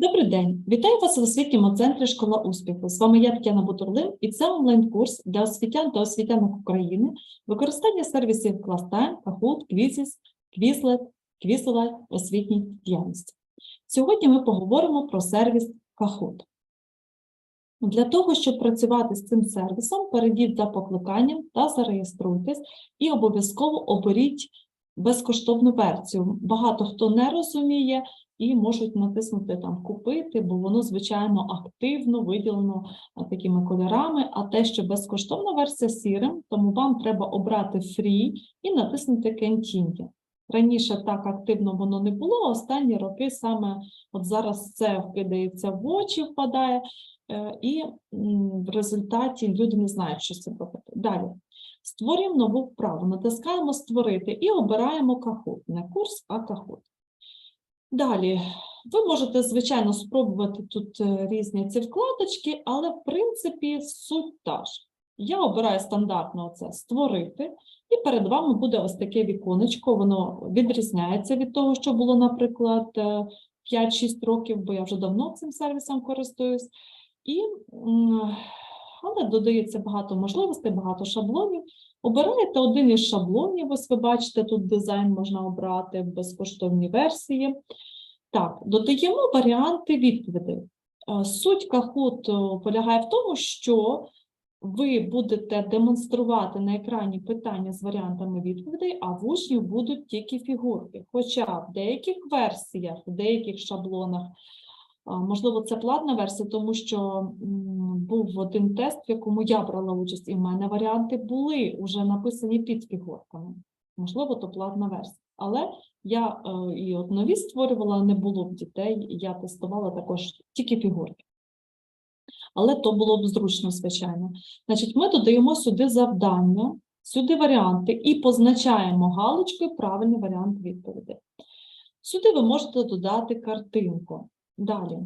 Добрий день! Вітаю вас в освітньому центрі Школа успіху. З вами я Тетяна Бутурлин, і це онлайн-курс для освітян та освітянок України, використання сервісів ClassTime, Kahoot, Quizzes, Quizlet, Quizlet, освітній діяльності. Сьогодні ми поговоримо про сервіс Kahoot. Для того, щоб працювати з цим сервісом, перейдіть за покликанням та зареєструйтесь і обов'язково оберіть безкоштовну версію. Багато хто не розуміє, і можуть натиснути там купити, бо воно, звичайно, активно виділено такими кольорами. А те, що безкоштовна версія сірим, тому вам треба обрати Free і натиснути Continue. Раніше так активно воно не було, останні роки саме от зараз це вкидається в очі, впадає, е, і в результаті люди не знають, що цим робити. Далі. Створюємо нову вправу, натискаємо Створити і обираємо Kahoot. Не курс, а Kahoot. Далі, ви можете, звичайно, спробувати тут е, різні ці вкладочки, але в принципі суть та ж. Я обираю стандартно це створити, і перед вами буде ось таке віконечко, воно відрізняється від того, що було, наприклад, е, 5-6 років, бо я вже давно цим сервісом користуюсь. І, але додається багато можливостей, багато шаблонів. Обираєте один із шаблонів, ось ви бачите, тут дизайн можна обрати в безкоштовній версії. Так, додаємо варіанти відповідей. Суть Kahoot е, полягає в тому, що ви будете демонструвати на екрані питання з варіантами відповідей, а в учнів будуть тільки фігурки. Хоча в деяких версіях, в деяких шаблонах, можливо, це платна версія, тому що був один тест, в якому я брала участь, і в мене варіанти були вже написані під фігурками. Можливо, то платна версія. Але я е, і от нові створювала, не було в дітей, я тестувала також тільки фігурки. Але то було б зручно, звичайно. Значить, ми додаємо сюди завдання, сюди варіанти і позначаємо галочкою правильний варіант відповіді. Сюди ви можете додати картинку. Далі.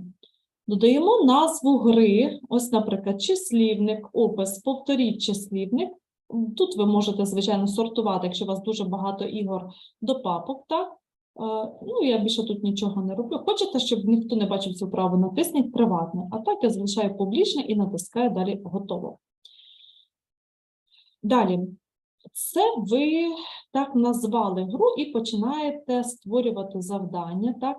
Додаємо назву гри, ось, наприклад, числівник, опис, повторіть числівник. Тут ви можете, звичайно, сортувати, якщо у вас дуже багато ігор до папок, так? Е, Ну, я більше тут нічого не роблю. Хочете, щоб ніхто не бачив цю вправу, натисніть приватне. А так я залишаю публічне і натискаю далі готово. Далі. Це ви так назвали гру і починаєте створювати завдання. Так?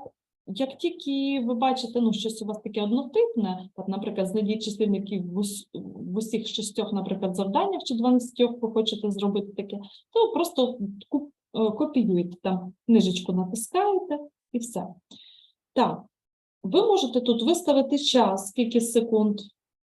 Як тільки ви бачите, ну, щось у вас таке однотипне, от, наприклад, знайдіть числівників в, ус- в усіх шістьох, наприклад, завданнях чи 12 ви хочете зробити таке, то просто е, копіюєте там книжечку, натискаєте і все. Так, ви можете тут виставити час, скільки секунд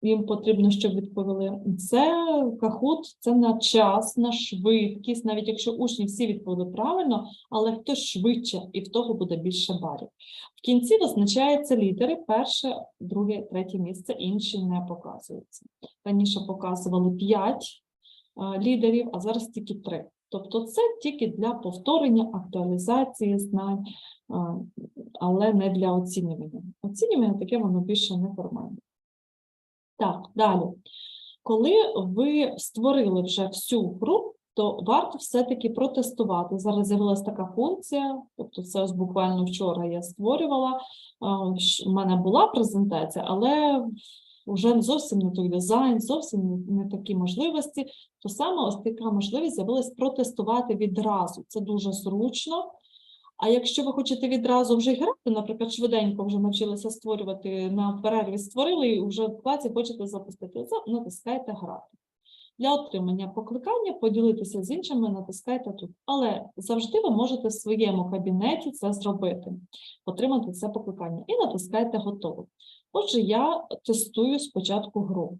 їм потрібно, щоб відповіли. Це Kahoot, це на час, на швидкість, навіть якщо учні всі відповіли правильно, але хтось швидше, і в того буде більше балів. В кінці визначаються лідери, перше, друге, третє місце, інші не показуються. Раніше показували 5 лідерів, а зараз тільки 3. Тобто це тільки для повторення, актуалізації знань, але не для оцінювання. Оцінювання таке воно більше неформальне. Так, далі. Коли ви створили вже всю гру, то варто все-таки протестувати. Зараз з'явилася така функція, тобто це ось буквально вчора я створювала. У мене була презентація, але вже зовсім не той дизайн, зовсім не- такі можливості. То саме ось така можливість з'явилась протестувати відразу. Це дуже зручно. А якщо ви хочете відразу вже грати, наприклад, швиденько вже навчилися створювати на перерві, створили і вже в класі хочете запустити, за- натискаєте грати. Для отримання покликання поділитися з іншими, натискайте тут. Але завжди ви можете в своєму кабінеті це зробити, отримати це покликання і натискаєте готово. Отже, я тестую спочатку гру.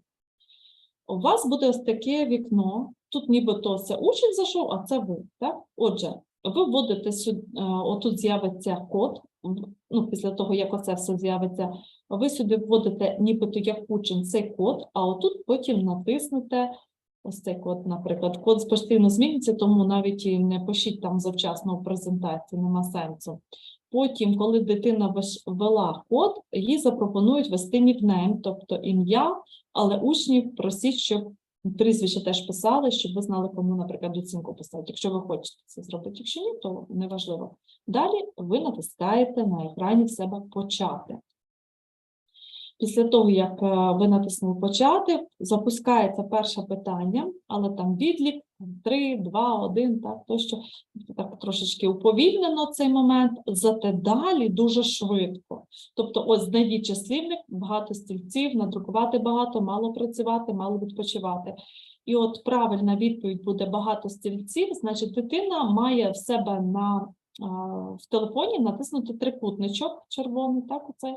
У вас буде ось таке вікно. Тут нібито це учень зайшов, а це ви. Так? Отже, ви вводите сюди, отут з'явиться код. Ну, після того, як оце все з'явиться, ви сюди вводите нібито як учень цей код, а отут потім натиснете ось цей код, наприклад. Код постійно зміниться, тому навіть і не пишіть там завчасно у презентації, нема сенсу. Потім, коли дитина ввела код, їй запропонують ввести нікнейм, тобто ім'я, але учнів просіть, щоб прізвище теж писали, щоб ви знали, кому, наприклад, оцінку писати, якщо ви хочете це зробити. Якщо ні, то неважливо. Далі ви натискаєте на екрані в себе почати. Після того, як е, ви натиснули почати, запускається перше питання, але там відлік 3, 2, 1, так, тощо Тобто так трошечки уповільнено цей момент, зате далі дуже швидко. Тобто, ось знайдіть числівник, багато стільців, надрукувати багато, мало працювати, мало відпочивати. І от правильна відповідь буде багато стільців, значить, дитина має в себе на в телефоні натиснути трикутничок червоний, так, оцей,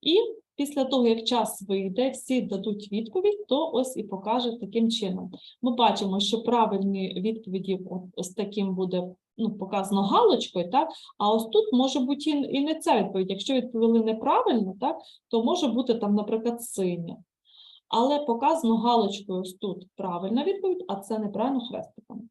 і після того, як час вийде, всі дадуть відповідь, то ось і покаже таким чином. Ми бачимо, що правильні відповіді ось таким буде ну, показано галочкою, так? а ось тут може бути і не ця відповідь. Якщо відповіли неправильно, так, то може бути там, наприклад, синя. Але показано галочкою ось тут правильна відповідь, а це неправильно хрестиком.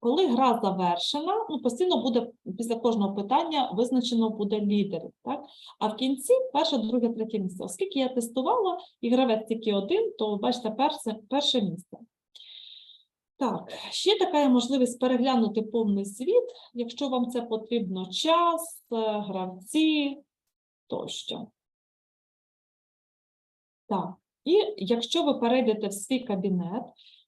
Коли гра завершена, ну, постійно буде після кожного питання визначено буде лідерів, так? А в кінці перше, друге, третє місце. Оскільки я тестувала і гравець тільки один, то бачите, перше, перше місце. Так, ще така є можливість переглянути повний світ, якщо вам це потрібно час, е, гравці тощо. Так, і якщо ви перейдете в свій кабінет,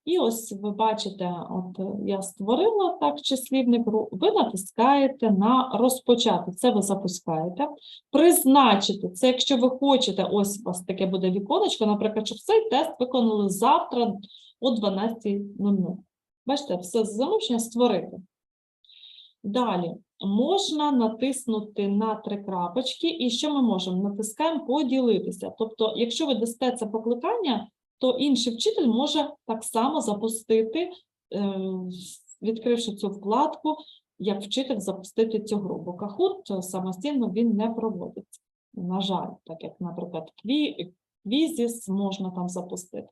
і ось ви бачите, от я створила так числівник, ви натискаєте на розпочати. Це ви запускаєте. Призначити це, якщо ви хочете, ось у вас таке буде віконечко, наприклад, щоб цей тест виконали завтра о 12.00. Бачите, все замовчення створити. Далі можна натиснути на три крапочки, і що ми можемо? Натискаємо поділитися. Тобто, якщо ви дасте це покликання, то інший вчитель може так само запустити, е, відкривши цю вкладку, як вчитель запустити цю гру. Бо Kahoot е, самостійно він не проводиться. На жаль, так як, наприклад, Квізіс можна там запустити.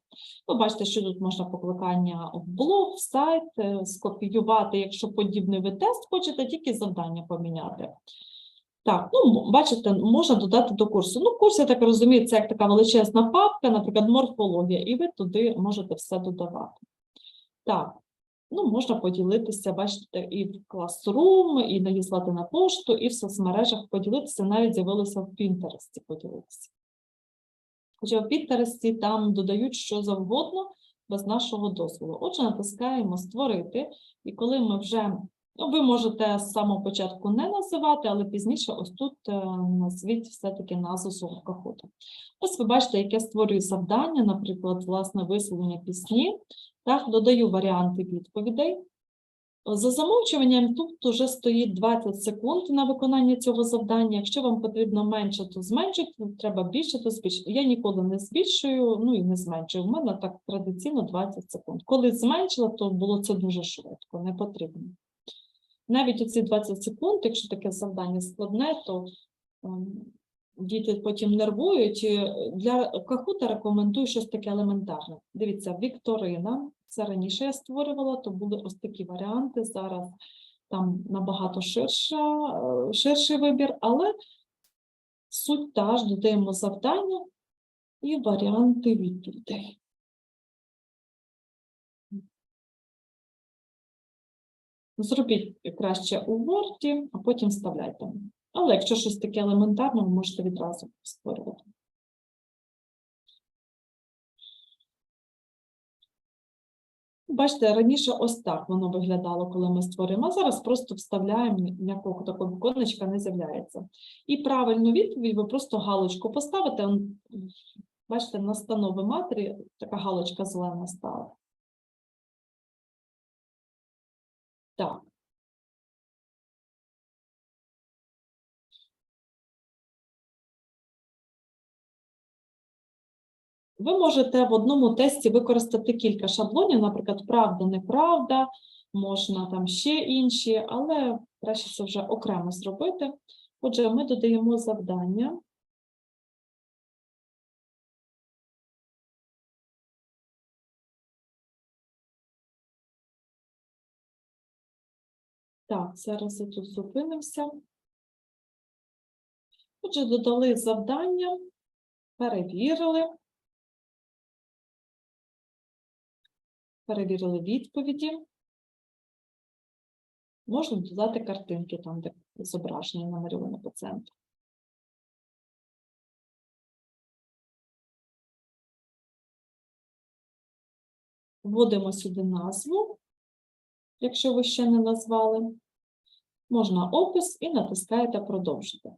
Ви бачите, що тут можна покликання в блог, в сайт, е, скопіювати, якщо подібний ви тест хочете, тільки завдання поміняти. Так, ну, бачите, можна додати до курсу. Ну, курс, я так розумію, це як така величезна папка, наприклад, морфологія, і ви туди можете все додавати. Так, ну, можна поділитися, бачите, і в Classroom, і надіслати на пошту, і в соцмережах поділитися, навіть з'явилося в Pinterest поділитися. Хоча в Пінтересті там додають що завгодно без нашого дозволу. Отже, натискаємо Створити, і коли ми вже, ну, ви можете з самого початку не називати, але пізніше ось тут е, назвіть все-таки назву свого кахота. Ось ви бачите, яке створюю завдання, наприклад, власне висловлення пісні. Так, додаю варіанти відповідей. За замовчуванням тут вже стоїть 20 секунд на виконання цього завдання. Якщо вам потрібно менше, то зменшити, треба більше, то збільшити. Я ніколи не збільшую, ну і не зменшую. У мене так традиційно 20 секунд. Коли зменшила, то було це дуже швидко, не потрібно. Навіть оці 20 секунд, якщо таке завдання складне, то ем, діти потім нервують. Для кахута рекомендую щось таке елементарне. Дивіться, вікторина. Це раніше я створювала, то були ось такі варіанти. Зараз там набагато ширша, е, ширший вибір, але суть та ж додаємо завдання і варіанти відповідей. Зробіть краще у Word, а потім вставляйте. Але якщо щось таке елементарне, ви можете відразу створювати. Бачите, раніше ось так воно виглядало, коли ми створюємо, а зараз просто вставляємо, ніякого такого віконечка не з'являється. І правильну відповідь ви просто галочку поставите. Бачите, на станови матері така галочка зелена стала. Так. Ви можете в одному тесті використати кілька шаблонів, наприклад, правда, неправда, можна там ще інші, але краще це вже окремо зробити. Отже, ми додаємо завдання. Так, зараз я тут зупинився. Отже, додали завдання, перевірили, перевірили відповіді. Можна додати картинки там, де зображення намальоване по центру. Вводимо сюди назву якщо ви ще не назвали. Можна опис і натискаєте продовжити.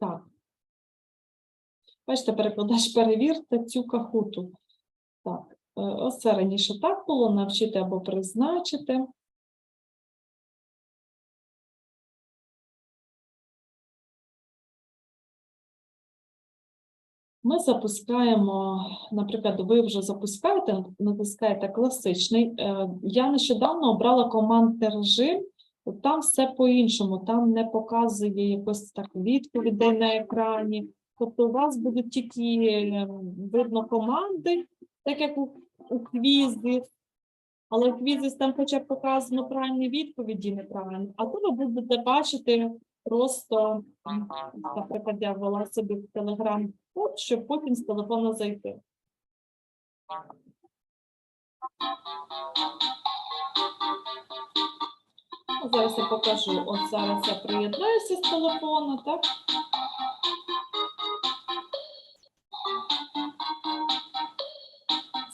Так. Бачите, перекладач перевірте цю кахуту. Так, е, ось це раніше так було, навчити або призначити. Ми запускаємо, наприклад, ви вже запускаєте, натискаєте класичний. Е, Я нещодавно обрала командний режим, там все по-іншому, там не показує якось так відповідей на екрані. Тобто у вас будуть тільки е, видно команди, так як у, у квізі, але в квізі там хоча б показано правильні відповіді неправильно, а то ви будете бачити просто, наприклад, я ввела собі в код, щоб потім з телефону зайти. Зараз я покажу. От зараз я приєднаюся з телефону, так?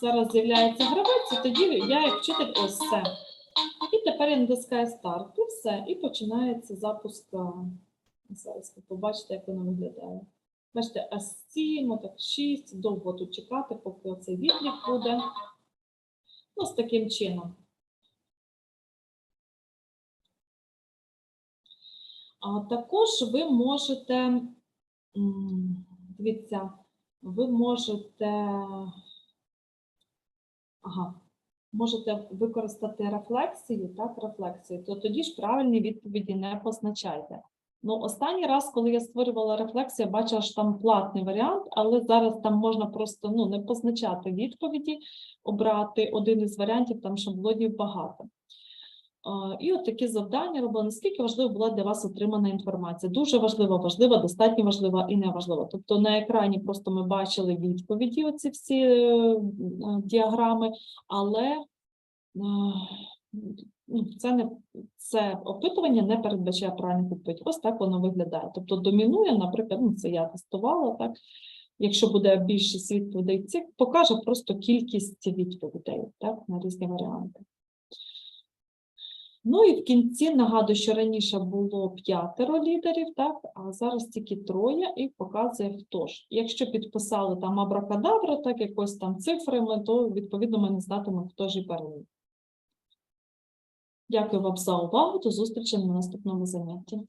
Зараз з'являється гравець, і тоді я як вчитель ось все. І тепер я натискаю старт, і все, і починається запуск. Зараз ви побачите, як воно виглядає. Бачите, а 7, отак 6, довго тут чекати, поки цей відлік буде. Ну, з таким чином. А також ви можете, дивіться, ви можете, ага, можете використати рефлексію, так, рефлексію, то тоді ж правильні відповіді не позначайте. Ну, останній раз, коли я створювала рефлексію, я бачила, що там платний варіант, але зараз там можна просто ну, не позначати відповіді, обрати один із варіантів, там шаблонів багато. І от такі завдання робила. Наскільки важливо була для вас отримана інформація? Дуже важливо, важлива, достатньо важлива і неважлива. Тобто на екрані просто ми бачили відповіді, оці всі е, е, діаграми, але е, ну, це не це опитування не передбачає правильних відповідей. Ось так воно виглядає. Тобто домінує, наприклад, ну це я тестувала так. Якщо буде більшість відповідей, це покаже просто кількість відповідей так, на різні варіанти. Ну і в кінці нагадую, що раніше було п'ятеро лідерів, так, а зараз тільки троє і показує хто ж. Якщо підписали там абракадабра, так якось там цифрами, то відповідно ми не знатимемо, хто ж і переміг. Дякую вам за увагу. До зустрічі на наступному занятті.